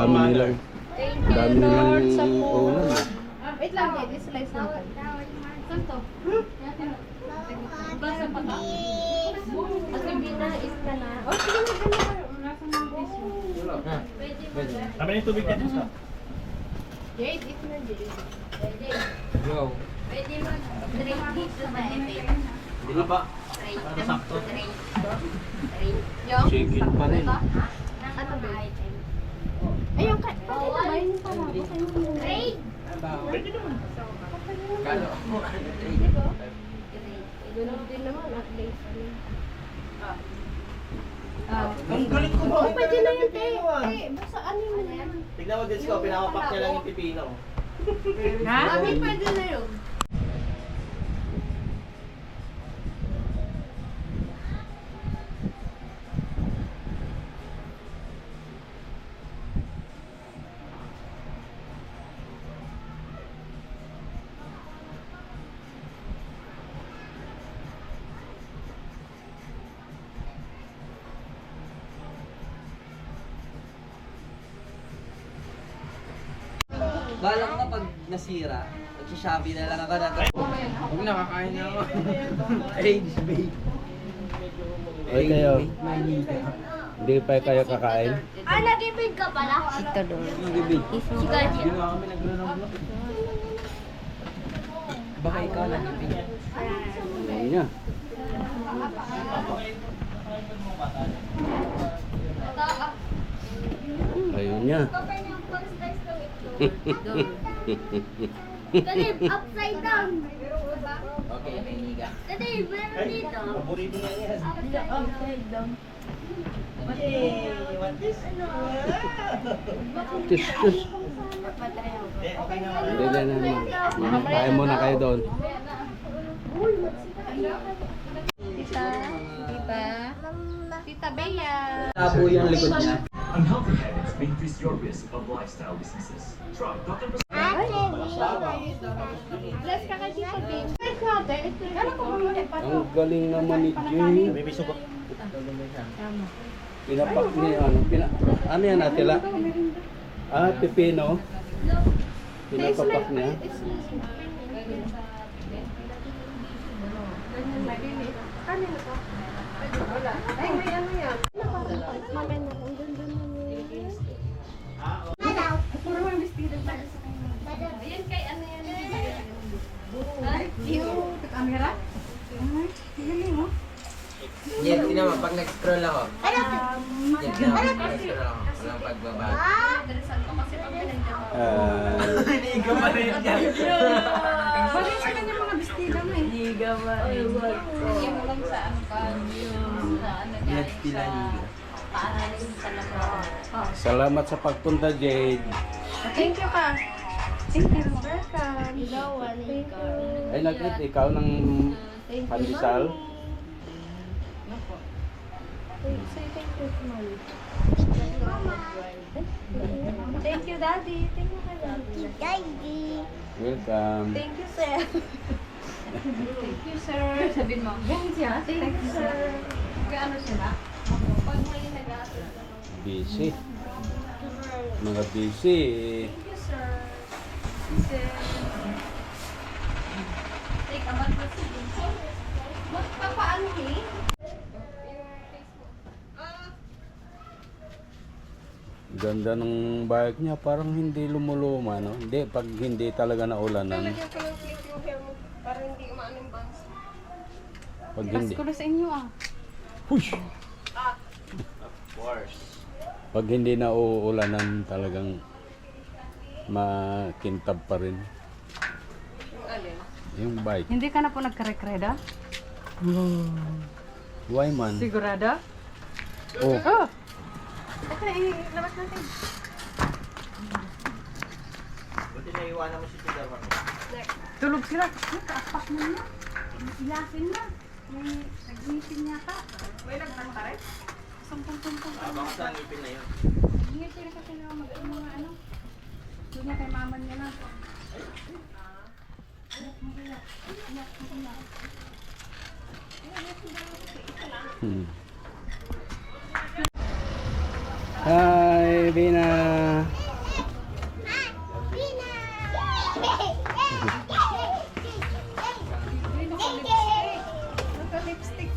dami nilang, ang dami nilang ulam. Wait lang, Jade. Slice natin. Saan to? Basa pa ka? At hindi na is ka na. Oh, sige na, ganda ka. Nasa ng tissue. Pwede ba? Tama yung tubig dyan sa. Jade, ito na Jade. Go. Pwede mag-drink dito sa event. Di ba ba? Tray. Para sakto. Chicken pa rin. Ano ba? Ayun, ka. Ito ba? Yun pala. Baka yun. Tray. Pwede naman. Kalo. Ganun din naman. At least. Ang galing ko Oh, pwede na yun, te. Eh, basta ano yun na yan? Tignan mo din ko, pinakapak niya lang yung pipino. Mami, pwede na yun. Balak na pag nasira, magsha-shopee na lang ako na to. Huwag na, kakain na ako. Age bait. Ay kayo, hindi pa kayo kakain? Ah, nag-ibig ka pala? Ito doon. Nagibig. Si Gaji. Hindi kami nagro-vlog. Baka ikaw nagibig. Ayun niya. Ayun niya. Kalib, upside down. Okay, okay, Niga. Kalib, meron dito. Paborito niya yan. Upside down. Tis, tis. Eh, okay na. Hindi na naman. Kain muna kayo doon. Tita, tita, tita Bea. Tabo yung likod niya. Unhealthy may increase your risk of lifestyle diseases. Try Dr. Ang galing naman ni Jay. Pinapak ni ano, pina, ano yan atila? Ah, pipino. Pinapapak niya. Kanina to? Wala. Ay, may ano yan. Mamaya na nag-scroll ako. Yan, pag nag-scroll ako. Walang pagbabago. Ko kasi pag pinagdama. Ah, Niga pa rin yan. Bagay sa kanya mga vestido mo eh. Niga pa rin. Yung lang sa ano pa, sa ano niya, Nagtila niga. paaraling sa labas. salamat sa pagpunta, Jade. Thank you ka. Thank you. Welcome. Thank you. Ay, nag-eat ikaw ng pandesal. Say thank you to mommy. Thank you, Daddy. Thank you, Daddy. Welcome. Thank you, sir. Thank you, sir. Sabihin mo. Ganyan siya. Thank you, sir. Gaano sila? Pag may nag-aaral. Busy. Mga busy. Thank you, sir. Sir. Ganda ng bike niya. Parang hindi lumuluma, no? Hindi, pag hindi talaga naulanan. Lalagyan ko ng clip yung mo para hindi umaano yung bangs. Pag hindi. na sa inyo ah. Hush! Of course. Pag hindi na uulanan, talagang makintab pa rin. Yung alin? Yung bike. Hindi ka na po nagkarekreda? Why man? Sigurado? Oh, Oh! Okay, ilabas natin. Buti na iwanan mo si Tita Juan. Tulog sila. Ay, kaapak na niya. Ilasin na. May nag-meeting niya ka. May nagtang ka rin? Sampung-sampung. Ah, sa ngipin na yun. Hindi sila kasi na mag mga ano. Doon niya kay mama niya na. Hmm. Hi, Bina.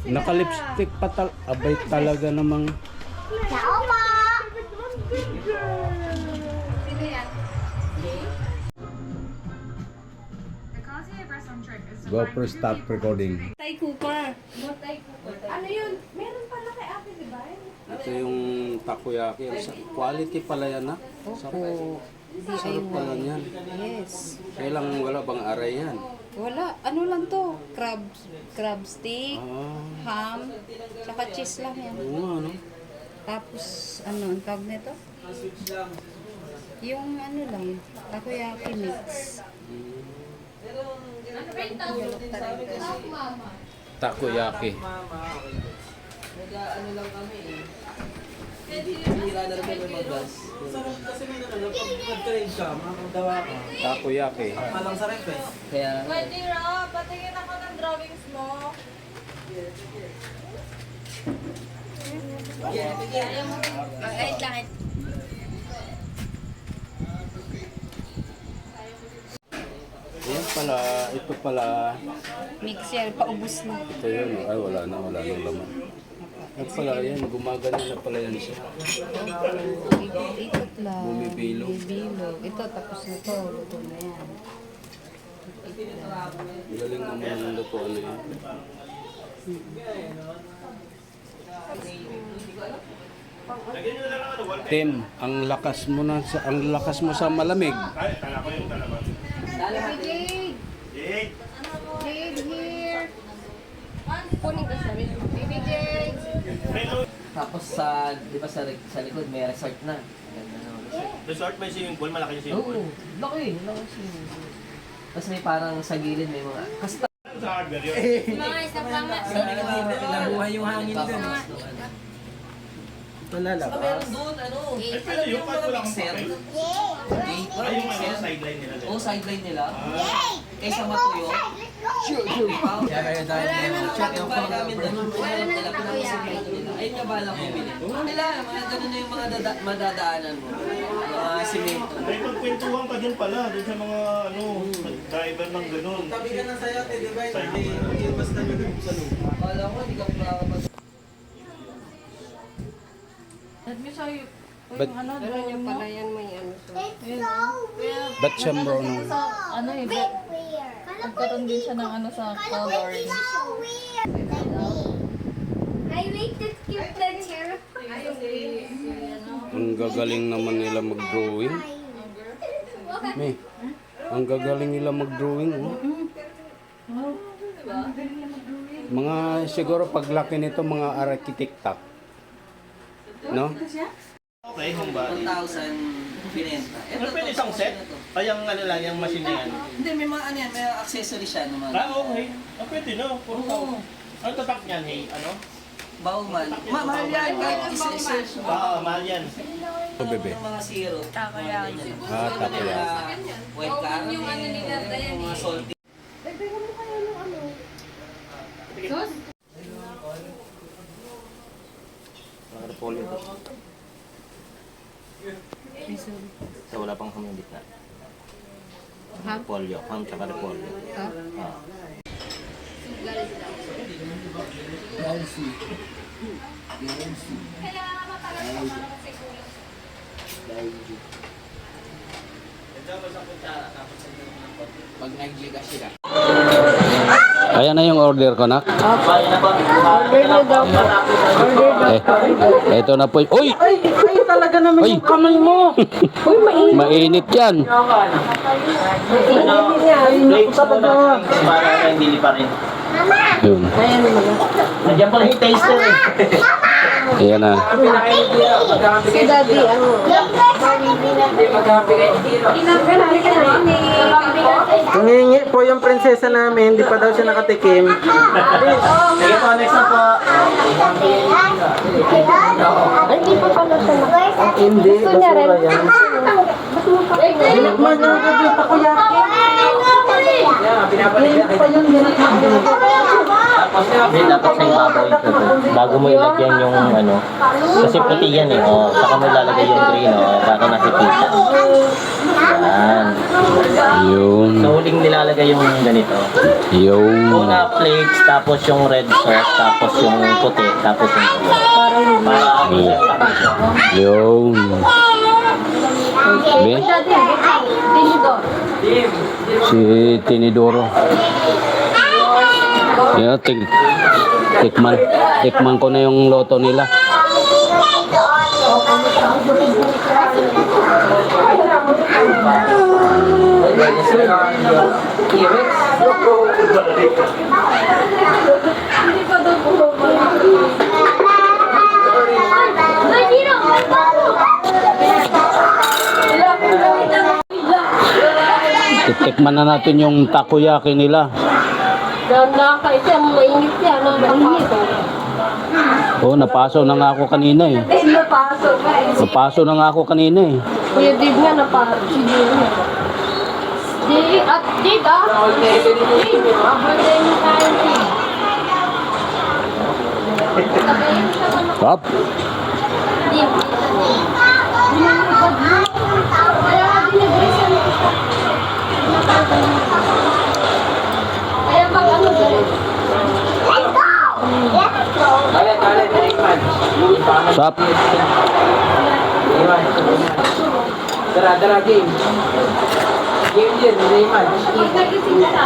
Naka-lipstick pa tal abay talaga namang Ciao ma. GoPro stop recording. Tay Cooper. Ano yun? Meron pala kay ate, di ba? Ito yung takoyaki. Sa- Quality pala yan ha. Sarap. Sarap pala yan. Yes. Kailang wala bang aray yan? Wala. Ano lang to? Crab, crab stick, Ah, ham, tsaka cheese lang yan. oo nga no. Tapos, ano, ang tawag nito? Yung ano lang, takoyaki mix. Takoyaki. Nag ano lang kami eh. Hindi, bihira na rin kami mag-gas. Sarap kasi may ano, pag nag-trade ka, makakagawa ka. Takoyaki. Malang sa ref eh. Kaya, Pwede ra, patingin ako ng drawings mo. yeah, bigyan. Ay, lang. Yan pala, ito pala. Mix yan, paubos na. Ito yun. Ay, wala na, wala nang laman. Yan pala yan, gumagana na pala yan siya. Ikot lang. Bumibilo. Bumibilo. Ito, tapos na to. Luto na yan. Galing naman ang luto, ano yan. Tim, ang lakas mo na sa ang lakas mo sa malamig. Jade! Jade here! Kunin ko siya. Tapos sa, di ba sa, sa likod may resort na. Ganda na resort. Resort may swimming pool, malaki yung swimming Oo, pool. laki, laki swimming pool. Tapos may parang sa gilid may mga, kasta. Sa hardware yun. Mga isa pa nga. Nabuhay yung hangin dun. Wala So, meron doon, ano, Ano yung kahit wala akong mixer. Gate, Ay, walang yung ano, mixer. sideline nila. Oo, sideline nila. Kaysa matuyo. Kaya kayo dahil check yung phone number. Wala nila, pinapasimulan nila. Ayun nga bala ko bili. Nila, mga ganun na yung mga dada- madadaanan mo. Mga simento. May pagkwentuhan ka din pala, dun sa mga ano, driver ng ganun. Tabi ka na sa'yo, di ba? Hindi basta nyo sa loob. Akala ko, hindi ka makakapag... Let me show you. But, Ano nyo pala yan, may ano to. ba't siya brown. Sa, ano eh, but, nagkaroon din siya ng ano sa color. I wait to keep the chair. Ang gagaling naman nila mag-drawing. May, ang gagaling nila mag-drawing. Oh. Mga siguro paglaki nito mga arkitektak. No? Okay, home body. 1,000 binenta. Ano pwede isang set? Ay, yung ano lang, yung machine na yan. Hindi, may mga ano yan, may accessory siya naman. Ah, okay. Ah, pwede no. Puro Oo. Ano tatak niyan, hey? Ano? Bauman. Ma mahal yan, kahit mo. Ah, mahal yan. Ito bebe. Yung mga zero. Takoyaki. Ah, takoyaki. Mga white caramel. yung ano nila, Dayan Mga eh. salty. Dagdagan mo kayo ng ano. Sus? Repolyo to. So, wala pang ham yung gitna. Ham? Repolyo. Ham tsaka repolyo. Ha? Ah. Pag nag-gigas sila. Ayan na yung order ko, nak. Eh, ito na po. Uy! Ay, talaga naman yung kamay mo. Uy, mainit. mainit yan. Plates muna. Para hindi pa rin. Yun. Nandiyan pala yung taster eh. Ayan na. Si Daddy, ano? Nangingi po yung prinsesa namin, hindi pa daw siya nakatikim. Sige po, next na po. Hindi pa pala ito na. Hindi, basura yan. Dinikman niya agad yung takoyaki. Hindi pa yun. Hindi, dapat sa ibabaw ito. Bago mo ilagyan yung ano. Kasi puti yan eh. Oh. Saka mo ilalagay yung green. Oh. Para nakikita. Yan. Yun. Sa huling nilalagay ilalagay yung ganito. Yung... Una plates, tapos yung red sauce, tapos yung puti, tapos yung ulo. Para ako sa pakisyo. Yung... Si Tinidoro. Yeah, tik tikman. Tikman ko na yung loto nila. Titikman na natin yung takoyaki nila. Nakakaisi, ang mainit yan. Mainit. Oh, napaso na nga ako kanina eh. Napasok ka eh. Napaso na nga ako kanina eh. Kuya Dave nga napasok. Si Dave. At Dave ah. Dave, mo tayo ako, Stop. Dave. Kaya nga dinibrisan ko siya. Kaya pag ano gawin? Stop. Dara, dara, game. Game din, hindi match. Pag nagising ka,